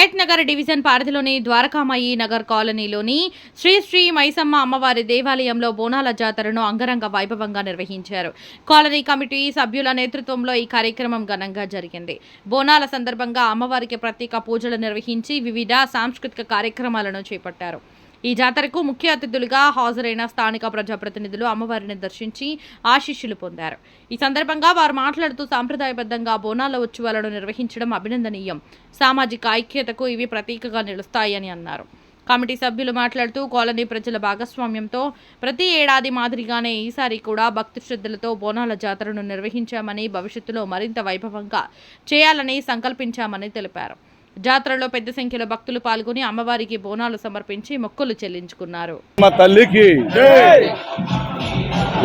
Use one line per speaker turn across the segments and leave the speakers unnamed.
Hayath Nagar division పరిధిలోని ద్వారకామయి నగర్ కాలనీలోని శ్రీ శ్రీ మైసమ్మ అమ్మవారి దేవాలయంలో బోనాల జాతరను అంగరంగ వైభవంగా నిర్వహించారు. కాలనీ కమిటీ సభ్యుల నేతృత్వంలో ఈ కార్యక్రమం ఘనంగా జరిగింది. బోనాల సందర్భంగా అమ్మవారికి ప్రత్యేక పూజలు నిర్వహించి వివిధ సాంస్కృతిక కార్యక్రమాలను చేపట్టారు. ఈ జాతరకు ముఖ్య అతిథులుగా హాజరైన స్థానిక ప్రజాప్రతినిధులు అమ్మవారిని దర్శించి ఆశీస్సులు పొందారు. ఈ సందర్భంగా వారు మాట్లాడుతూ సాంప్రదాయబద్ధంగా బోనాల ఉత్సవాలను నిర్వహించడం అభినందనీయం. సామాజిక ఐక్యతకు ఇవి ప్రతీకగా నిలుస్తాయని అన్నారు. కమిటీ సభ్యులు మాట్లాడుతూ కాలనీ ప్రజల భాగస్వామ్యంతో ప్రతి ఏడాది మాదిరిగానే ఈసారి కూడా భక్తి శ్రద్ధలతో బోనాల జాతరను నిర్వహించామని భవిష్యత్తులో మరింత వైభవంగా చేయాలని సంకల్పించామని తెలిపారు. జాతరలో పెద్ద సంఖ్యలో భక్తులు పాల్గొని అమ్మవారికి బోనాలు సమర్పించి మొక్కులు చెల్లించుకున్నారు.
మా తల్లికి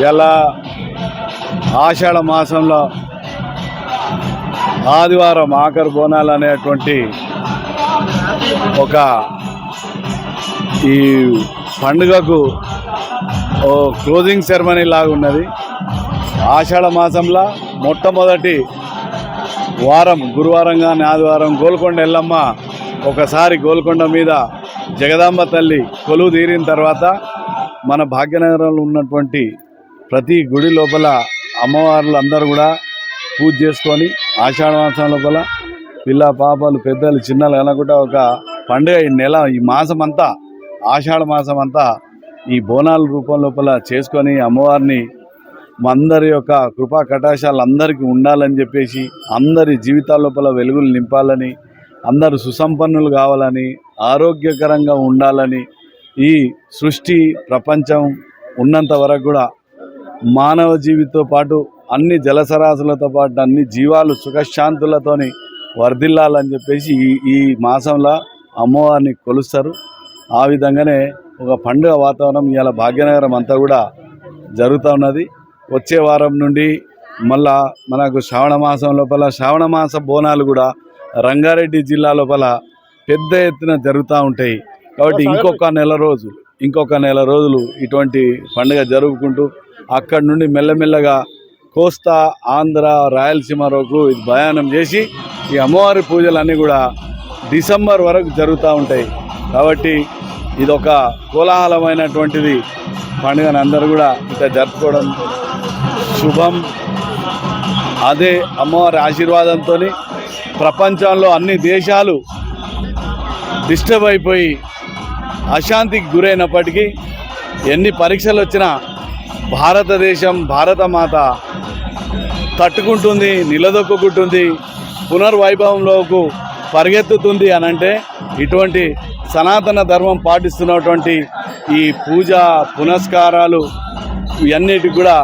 ఎలా ఆషాఢ మాసంలో ఆదివారం ఆఖరి బోనాలు అనేటువంటి ఒక ఈ పండుగకు ఓ క్లోజింగ్ సెరమనీ లాగా ఉన్నది. ఆషాఢ మాసంలో మొట్టమొదటి వారం గురువారం కానీ ఆదివారం గోల్కొండ ఎల్లమ్మ ఒకసారి గోల్కొండ మీద జగదాంబ తల్లి కొలువు తీరిన తర్వాత మన భాగ్యనగరంలో ఉన్నటువంటి ప్రతి గుడి లోపల అమ్మవార్లు అందరూ కూడా పూజ చేసుకొని ఆషాఢ మాసం లోపల పిల్ల పాపలు పెద్దలు చిన్నలు అనకుండా ఒక పండుగ ఈ నెల ఈ మాసం అంతా ఆషాఢ మాసం అంతా ఈ బోనాల రూపం లోపల చేసుకొని అమ్మవారిని అందరి యొక్క కృపా కటాశాలు అందరికీ ఉండాలని చెప్పేసి అందరి జీవితాల లోపల వెలుగులు నింపాలని అందరూ సుసంపన్నులు కావాలని ఆరోగ్యకరంగా ఉండాలని ఈ సృష్టి ప్రపంచం ఉన్నంత వరకు కూడా మానవ జీవితో పాటు అన్ని జలసరాశులతో పాటు అన్ని జీవాలు సుఖశాంతులతోని వర్ధిల్లాలని చెప్పేసి ఈ ఈ మాసంలో అమ్మవారిని కొలుస్తారు. ఆ విధంగానే ఒక పండుగ వాతావరణం ఇవాళ భాగ్యనగరం అంతా కూడా జరుగుతూ ఉన్నది. వచ్చే వారం నుండి మళ్ళా మనకు శ్రావణ మాసం లోపల శ్రావణ మాస బోనాలు కూడా రంగారెడ్డి జిల్లా లోపల పెద్ద ఎత్తున జరుగుతూ ఉంటాయి. కాబట్టి ఇంకొక నెల రోజులు ఇంకొక నెల రోజులు ఇటువంటి పండుగ జరుపుకుంటూ అక్కడి నుండి మెల్లమెల్లగా కోస్తా ఆంధ్ర రాయలసీమ వరకు ఇది ప్రయాణం చేసి ఈ అమ్మవారి పూజలన్నీ కూడా డిసెంబర్ వరకు జరుగుతూ ఉంటాయి. కాబట్టి ఇది ఒక కోలాహలమైనటువంటిది. పండుగను అందరూ కూడా ఇట్లా జరుపుకోవడం శుభం. అదే అమ్మవారి ఆశీర్వాదంతో ప్రపంచంలో అన్ని దేశాలు డిస్టర్బ్ అయిపోయి అశాంతికి గురైనప్పటికీ ఎన్ని పరీక్షలు వచ్చినా భారతదేశం భారతమాత తట్టుకుంటుంది నిలదొక్కుంటుంది పునర్వైభవంలోకి పరిగెత్తుతుంది అని అంటే ఇటువంటి సనాతన ధర్మం పాటిస్తున్నటువంటి ఈ పూజ పునస్కారాలు ఇవన్నిటికి కూడా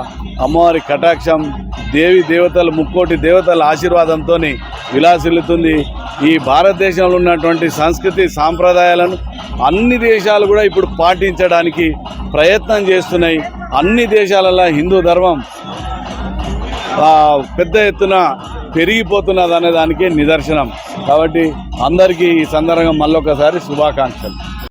అమ్మవారి కటాక్షం దేవి దేవతలు ముక్కోటి దేవతల ఆశీర్వాదంతో విలాసిల్లుతుంది. ఈ భారతదేశంలో ఉన్నటువంటి సంస్కృతి సాంప్రదాయాలను అన్ని దేశాలు కూడా ఇప్పుడు పాటించడానికి ప్రయత్నం చేస్తున్నాయి. అన్ని దేశాలలో హిందూ ధర్మం పెద్ద ఎత్తున పెరిగిపోతున్నది అనే దానికి నిదర్శనం. కాబట్టి అందరికీ ఈ సందర్భంగా మళ్ళొకసారి శుభాకాంక్షలు.